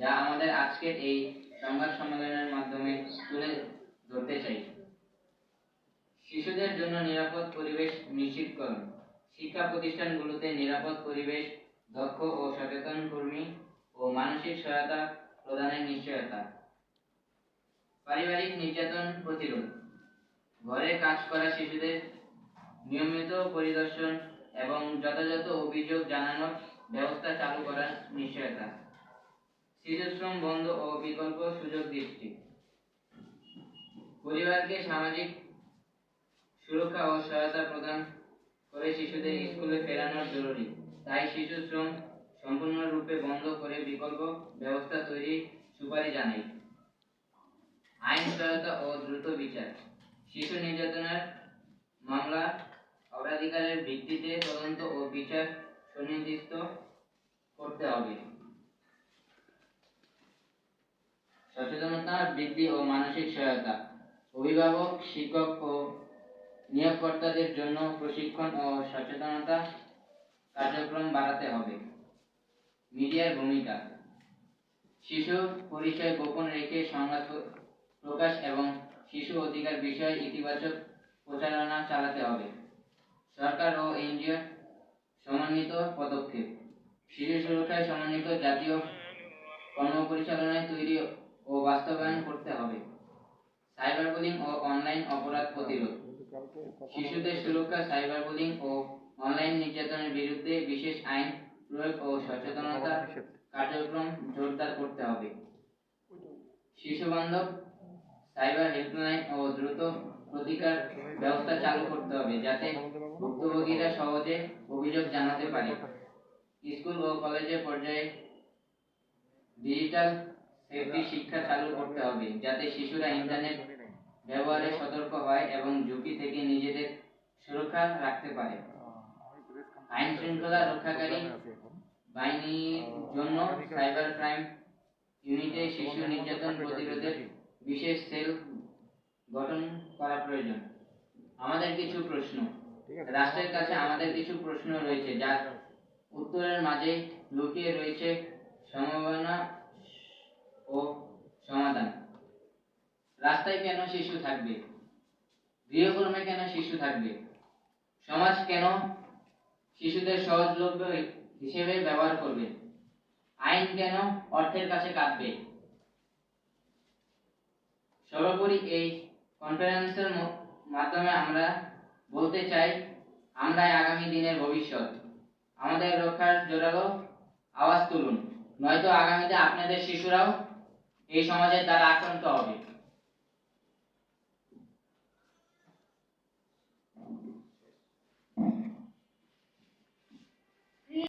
যা আমাদের আজকের এই সংবাদ সম্মেলনের মাধ্যমে তুলে ধরতে চাই। শিশুদের জন্য নিরাপদ পরিবেশ নিশ্চিতকরণ। শিক্ষা প্রতিষ্ঠানগুলোতে নিরাপদ পরিবেশ, দক্ষ ও সচেতন কর্মী ও মানসিক সহায়তা প্রদানের নিশ্চয়তা। পারিবারিক নির্যাতন প্রতিরোধ। ঘরে কাজ করা শিশুদের নিয়মিত পরিদর্শন এবং যথাযথ অভিযোগ জানানোর ব্যবস্থা চালু করার নিশ্চয়তা। শিশুশ্রম বন্ধ ও বিকল্প সুযোগ দৃষ্টি। পরিবারকে সামাজিক সুরক্ষা ও সহায়তা প্রদান করে শিশুদের স্কুলে ফেরানো জরুরি। তাই শিশু শ্রম সম্পূর্ণরূপে বন্ধ করে বিকল্প ব্যবস্থা তৈরির সুপারিশ জানাই। আইন সহায়তা ও দ্রুত বিচার। শিশু নির্যাতনের মামলা অগ্রাধিকারের ভিত্তিতে তদন্ত ও বিচার সুনির্দিষ্ট করতে হবে। সচেতনতা বৃদ্ধি ও মানসিক সহায়তা। অভিভাবক, শিক্ষক ও নিয়োগকর্তাদের জন্য প্রশিক্ষণ ও সচেতনতা কার্যক্রম বাড়াতে হবে। মিডিয়ার ভূমিকা। শিশু পরিচয় গোপন রেখে সংবাদ প্রকাশ এবং শিশু অধিকার বিষয়ে ইতিবাচক প্রচারণা চালাতে হবে। সরকার ও এনজিও সমন্বিত পদক্ষেপ। শিশু সুরক্ষায় সমন্বিত জাতীয় কর্মপরিচালনায় তৈরি ও বাস্তবায়ন করতে হবে। সাইবার বুলিং ও অনলাইন অপরাধ প্রতিরোধ। শিশুদের সুরক্ষা সাইবার বুলিং ও অনলাইন নির্যাতনের বিরুদ্ধে বিশেষ আইন প্রয়োগ ও সচেতনতা কার্যক্রম জোরদার করতে হবে। শিশু বান্ধব, সাইবার হেল্পলাইন ও দ্রুত প্রতিকার ব্যবস্থা চালু করতে হবে যাতে ভুক্তভোগীরা সহজে অভিযোগ জানাতে পারে। স্কুল ও কলেজের পর্যায়ে ডিজিটাল সেফটি শিক্ষা চালু করতে হবে, যাতে শিশুরা ইন্টারনেট ব্যবহারে সতর্ক হয় এবং ঝুঁকি থেকে নিজেদের সুরক্ষা রাখতে পারে। আইন শৃঙ্খলা রক্ষাকারী বাহিনীর জন্য সাইবার ক্রাইম ইউনিটে শিশু নির্যাতন প্রতিরোধের বিশেষ সেল গঠন করা প্রয়োজন। আমাদের কিছু প্রশ্ন। রাষ্ট্রের কাছে আমাদের কিছু প্রশ্ন রয়েছে, যার উত্তরের মাঝে লুকিয়ে রয়েছে সম্ভাবনা ও সমাধান রাস্তায় কেন শিশু থাকবে? গৃহকর্মে কেন শিশু থাকবে? সমাজ কেন শিশুদের সহজলভ্য হিসেবে ব্যবহার করবে? আইন কেন অর্থের কাছে কাঁদবে? সর্বোপরি এই কনফারেন্সের মাধ্যমে আমরা বলতে চাই, আমরাই আগামী দিনের ভবিষ্যৎ। আমাদের রক্ষার জোরালো আওয়াজ তুলুন। নয়তো আগামীতে আপনাদের শিশুরাও এই সমাজের দ্বারা আক্রান্ত হবে।